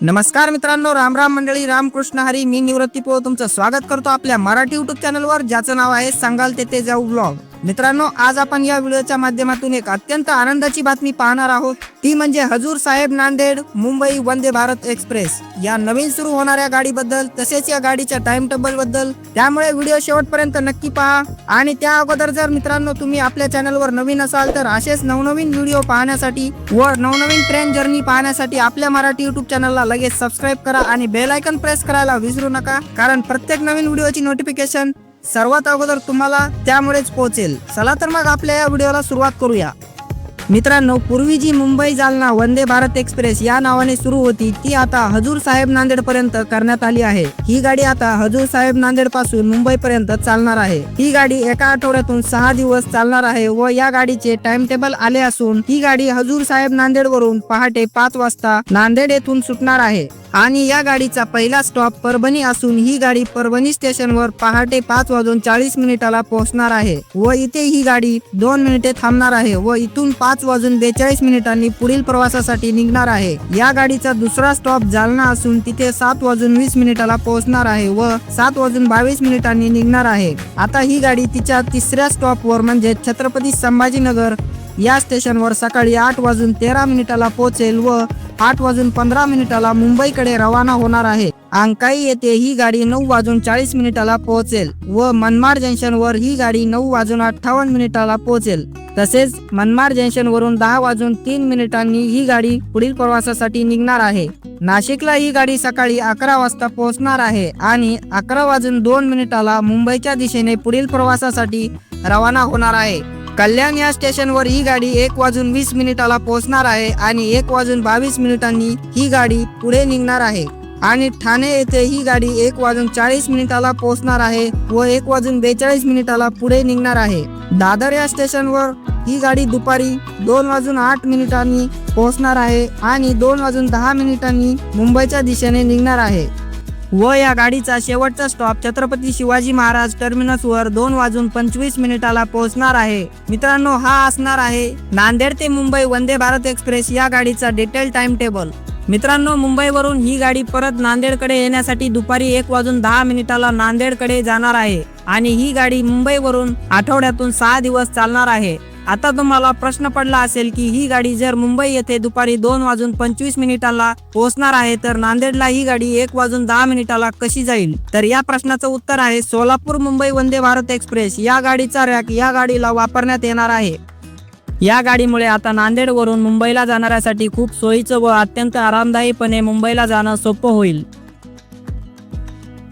नमस्कार मित्रांनो राम राम मंडळी रामकृष्ण हरी मी निवृत्ती पो तुमचं स्वागत करतो आपल्या मराठी युट्यूब चॅनलवर ज्याचं नाव आहे सांगाल तेथे जाऊ ब्लॉग मित्रांनो आज आपण या व्हिडिओच्या माध्यमातून एक अत्यंत आनंदाची बातमी पाहणार आहोत. ती म्हणजे हजूर साहेब नांदेड मुंबई वंदे भारत एक्सप्रेस. या नवीन सुरू होणाऱ्या गाडीबद्दल तसेच या गाडीच्या टाइम टेबलबद्दल त्यामुळे व्हिडिओ शेवटपर्यंत नक्की पहा. आणि त्या अगोदर जर मित्रांनो तुम्ही आपल्या चॅनलवर नवीन असाल तर असेच नवनवीन व्हिडिओ पाहण्यासाठी व नवनवीन ट्रेन जर्नी पाहण्यासाठी आपल्या मराठी युट्यूब चॅनलला लगेच सबस्क्राईब करा आणि बेल आयकन प्रेस करायला विसरू नका. कारण प्रत्येक नवीन व्हिडिओची नोटिफिकेशन सर्वात अगोदर तुम्हाला त्यामुळेच पोहोचेल. चला तर मग आपल्या या व्हिडिओला सुरुवात करूया. मित्रांनो पूर्वी जी मुंबई जालना वंदे भारत एक्सप्रेस या नावाने सुरू होती ती आता हजूर साहेब नांदेड पर्यंत करण्यात आली आहे. ही गाडी आता हजूर साहेब नांदेडपासून मुंबई पर्यंत चालणार आहे. ही गाडी एका आठवड्यातून सहा दिवस चालणार आहे व या गाडीचे टाइम टेबल आले असून ही गाडी हजूर साहेब नांदेड वरून पहाटे पाच वाजता नांदेड येथून सुटणार आहे. आणि या गाडीचा पहिला स्टॉप परभणी असून ही गाडी परभणी स्टेशनवर पहाटे पाच वाजून चाळीस मिनिटाला पोहोचणार आहे व इथे ही गाडी दोन मिनिटे थांबणार आहे व इथून पाच वाजून बेचाळीस मिनिटांनी पुढील प्रवासासाठी निघणार आहे. या गाडीचा दुसरा स्टॉप जालना असून तिथे सात वाजून वीस मिनिटाला पोहोचणार आहे व सात वाजून बावीस मिनिटांनी निघणार आहे. आता ही गाडी तिच्या तिसऱ्या स्टॉपवर म्हणजे छत्रपती संभाजीनगर या स्टेशनवर सकाळी आठ वाजून तेरा मिनिटाला पोहोचेल व आठ वाजून पंधरा मिनिटाला मुंबईकडे रवाना होणार आहे. अंकाई येथे ही गाडी नऊ वाजून चाळीस मिनिटाला पोहोचेल व मनमाड जंक्शनवर ही गाडी नऊ वाजून अठ्ठावन्न मिनिटाला पोहोचेल. तसेच मनमाड जंक्शन वरून दहा वाजून तीन मिनिटांनी ही गाडी पुढील प्रवासासाठी निघणार आहे. नाशिकला ही गाडी सकाळी अकरा वाजता पोहोचणार आहे आणि अकरा वाजून दोन मिनिटाला मुंबईच्या दिशेने पुढील प्रवासासाठी रवाना होणार आहे. कल्याण या स्टेशनवर ही गाडी एक वाजून वीस मिनिटाला पोहोचणार आहे आणि एक वाजून बावीस मिनिटांनी ही गाडी पुढे निघणार आहे. आणि ठाणे येथे ही गाडी एक वाजून चाळीस मिनिटाला पोहोचणार आहे व एक वाजून बेचाळीस मिनिटाला पुढे निघणार आहे. दादर या स्टेशनवर ही गाडी दुपारी दोन वाजून आठ मिनिटांनी पोहोचणार आहे आणि दोन वाजून दहा मिनिटांनी मुंबईच्या दिशेने निघणार आहे. व या गाडीचा शेवटचा स्टॉप छत्रपती शिवाजी महाराज टर्मिनसवर दोन वाजून पंचवीस मिनिटाला पोहोचणार आहे. मित्रांनो हा असणार आहे नांदेड ते मुंबई वंदे भारत एक्सप्रेस या गाडीचा डिटेल टाइम टेबल मित्रांनो मुंबईवरून ही गाडी परत नांदेडकडे येण्यासाठी दुपारी एक वाजून दहा मिनिटाला नांदेडकडे जाणार आहे आणि ही गाडी मुंबईवरून आठवड्यातून सहा दिवस चालणार आहे. आता तुम्हाला प्रश्न पडला असेल की ही गाडी जर मुंबई येथे दुपारी दोन वाजून पंचवीस मिनिटाला पोहोचणार आहे तर नांदेडला ही गाडी एक वाजून दहा मिनिटाला कशी जाईल? तर या प्रश्नाचं उत्तर आहे सोलापूर मुंबई वंदे भारत एक्सप्रेस. या गाडीचा रॅक या गाडीला वापरण्यात येणार आहे. या गाडीमुळे आता नांदेडवरून मुंबईला जाणाऱ्यासाठी खूप सोयीचं व अत्यंत आरामदायीपणे मुंबईला जाणं सोपं होईल.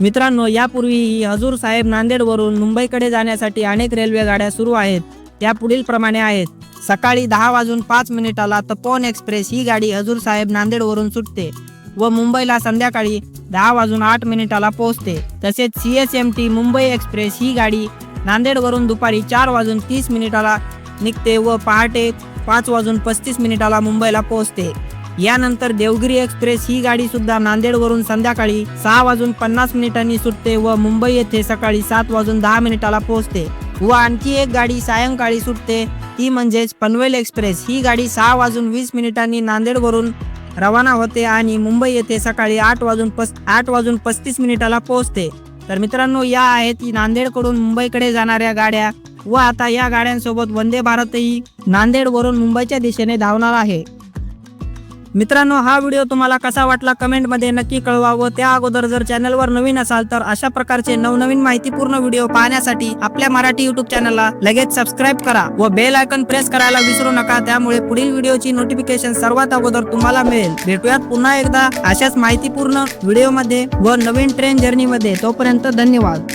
मित्रांनो यापूर्वीही हजूर साहेब नांदेडवरून मुंबईकडे जाण्यासाठी अनेक रेल्वे गाड्या सुरू आहेत. त्या पुढील प्रमाणे आहेत. सकाळी दहा वाजून पाच मिनिटाला तपोवन एक्सप्रेस ही गाडी हजूर साहेब नांदेडवरून सुटते व मुंबईला संध्याकाळी दहा वाजून आठ मिनिटाला पोहोचते. तसेच C S M T Mumbai express ही गाडी नांदेडवरून दुपारी चार वाजून तीस मिनिटाला निघते व पहाटे पाच वाजून पस्तीस मिनिटाला मुंबईला पोहोचते. यानंतर देवगिरी एक्सप्रेस ही गाडी सुद्धा नांदेडवरून संध्याकाळी सहा वाजून पन्नास मिनिटांनी सुटते व मुंबई येथे सकाळी सात वाजून दहा मिनिटाला पोहोचते व आणखी एक गाडी सायंकाळी सुटते ती म्हणजेच पनवेल एक्सप्रेस. ही गाडी सहा वाजून वीस मिनिटांनी नांदेडवरून रवाना होते आणि मुंबई येथे सकाळी आठ वाजून पस आठ वाजून पस्तीस मिनिटाला पोहोचते. तर मित्रांनो या आहेत नांदेडकडून मुंबईकडे जाणाऱ्या गाड्या. व आता या गाड्यांसोबत वंदे भारतही नांदेडवरून मुंबईच्या दिशेने धावणार आहे. मित्रांनो हा व्हिडिओ तुम्हाला कसा वाटला कमेंटमध्ये नक्की कळवा व त्या अगोदर जर चॅनलवर नवीन असाल तर अशा प्रकारचे नवनवीन माहितीपूर्ण व्हिडिओ पाहण्यासाठी आपल्या मराठी युट्यूब चॅनलला लगेच सबस्क्राईब करा व बेल आयकन प्रेस करायला विसरू नका. त्यामुळे पुढील व्हिडिओची नोटिफिकेशन सर्वात अगोदर तुम्हाला मिळेल. भेटूयात पुन्हा एकदा अशाच माहितीपूर्ण व्हिडिओमध्ये व नवीन ट्रेन जर्नीमध्ये तोपर्यंत धन्यवाद.